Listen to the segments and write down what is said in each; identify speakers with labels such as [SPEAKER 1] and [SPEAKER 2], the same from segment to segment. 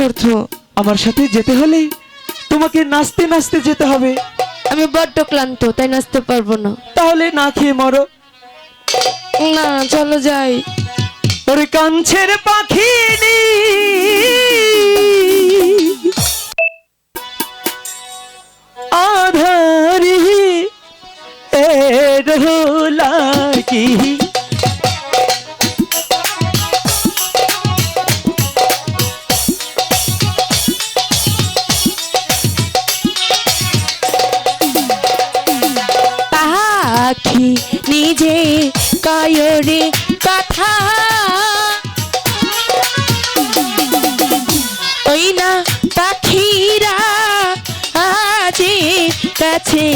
[SPEAKER 1] শর্ত
[SPEAKER 2] আমার সাথে যেতে হলে তোমাকে নাচতে নাচতে যেতে হবে।
[SPEAKER 1] আমি বড্ড ক্লান্ত তাই নাচতে পারব না।
[SPEAKER 2] তাহলে না খেয়ে মরো।
[SPEAKER 1] না চলো যাই।
[SPEAKER 2] ওরে কাঞ্ছের পাখিনি। আধারি এ
[SPEAKER 1] পাখি কায়রে কথা। ওই না পাখিরা আজে কাছে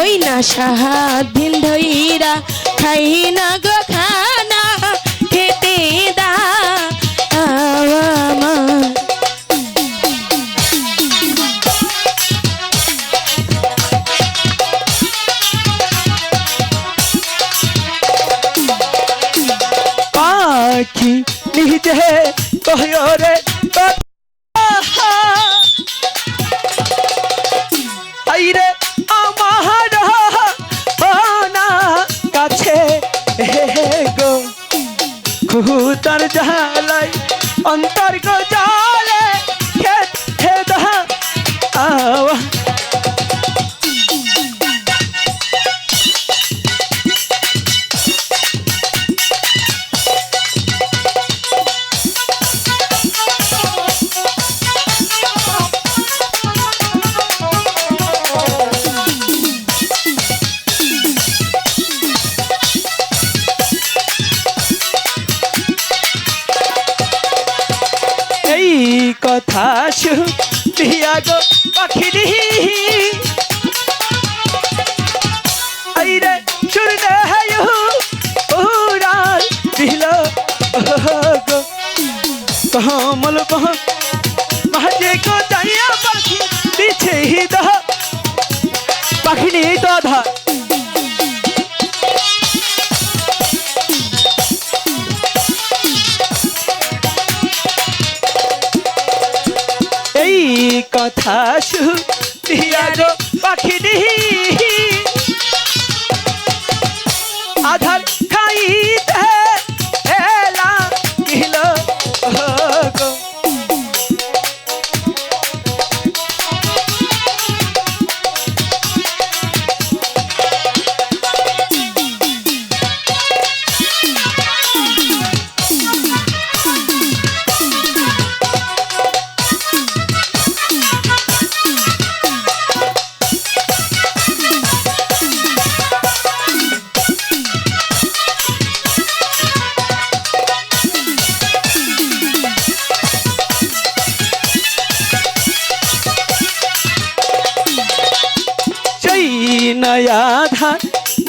[SPEAKER 1] ওই না সাহাদিন ধইরা খাই না গো খানা, খেতে দা
[SPEAKER 2] পাখি নিজে কহরে আইরে আমার না কাছে, হে গো। খুতার জালাই অন্তর গো জালে খেত দহা। আওয়া কথা শুনিয়া গো পাখিরি আইরে শুনলে হায়ু উড়াল দিল। গো কমল কহ, মাঝে গো যাইয়া পাখি পিছে হি দহ? পাখিনি তো কথা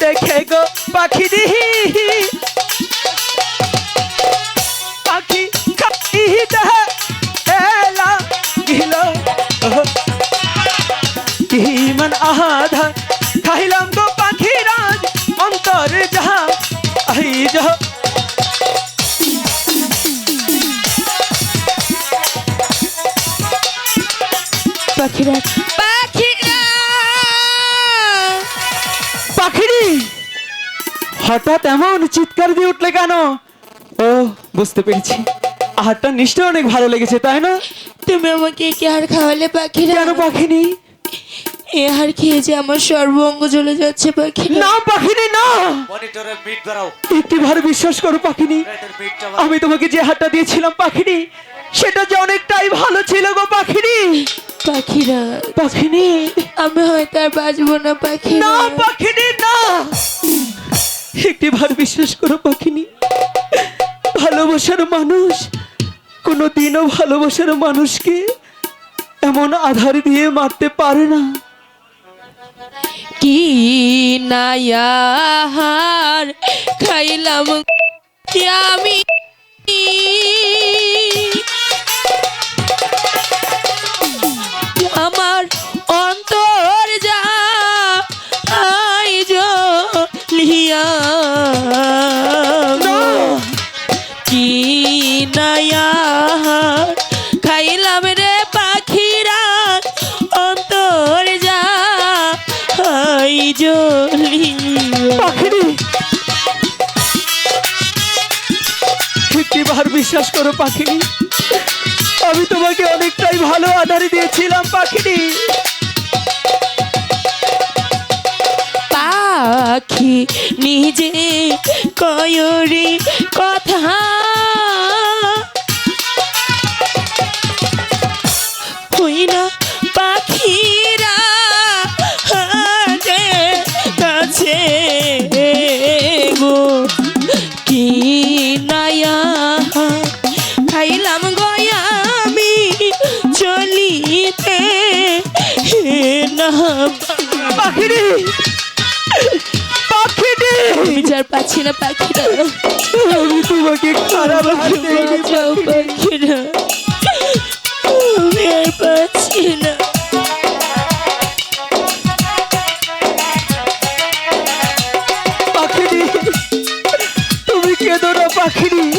[SPEAKER 2] দেখে গো পাখি দিহি পাখি খাইতে এলা গিল কি মন আধা খাইলাম গো পাখি রাজ অন্তর যাহা আই যাহা
[SPEAKER 1] পাখিরা
[SPEAKER 2] হঠাৎ এমন চিৎকার দিয়ে উঠলে কেন? ও বুঝতে পেরেছি। আহারটা নিশ্চয় অনেক ভালো লেগেছে তাই না?
[SPEAKER 1] তুমি আমাকে কি আর খাওয়ালে পাখিরা?
[SPEAKER 2] কেন পাখিনি?
[SPEAKER 1] এ হার খেয়ে যে আমার সর্বঙ্গ জ্বলে যাচ্ছে পাখিরা।
[SPEAKER 2] না পাখিনি না! একটি ভার বিশ্বাস করো পাখিনি। আমি তোমাকে যে হাতটা দিয়েছিলাম পাখিনি সেটা যে অনেকটাই ভালো ছিল গো পাখিনি।
[SPEAKER 1] পাখিরা
[SPEAKER 2] পাখিনি।
[SPEAKER 1] আমি হয়তো আর বাঁচবো না পাখি
[SPEAKER 2] না পাখিনি না! একটি ভার বিশ্বাস করো পাখিনি। ভালোবাসার মানুষ কোনো দিনও ভালোবাসার মানুষকে এমন আধার দিয়ে মারতে পারে না।
[SPEAKER 1] কি নায়ার খাইলাম কি আমি? হিয়া কি নয়া খাইলাম রে
[SPEAKER 2] পাখিরা
[SPEAKER 1] অন্তর যা হাই জলি পাখিরি।
[SPEAKER 2] বিশ্বাস করো পাখিনি আমি তোমাকে অনেকটাই ভালো আধারে দিয়েছিলাম পাখিনি
[SPEAKER 1] নিজে কয়রি কথা। হই পাখিরা কাছে গো। কি নায়া খাইলাম গয়া আমি চলিতে। না।
[SPEAKER 2] পাখিনি
[SPEAKER 1] আমি পাচ্ছি না পাখিরা।
[SPEAKER 2] আমি তোমাকে খারাপ
[SPEAKER 1] বাঁচাও পাখিরা। আমি আর পাচ্ছি না।
[SPEAKER 2] পাখিনি তুমি কেঁদো না পাখিনি।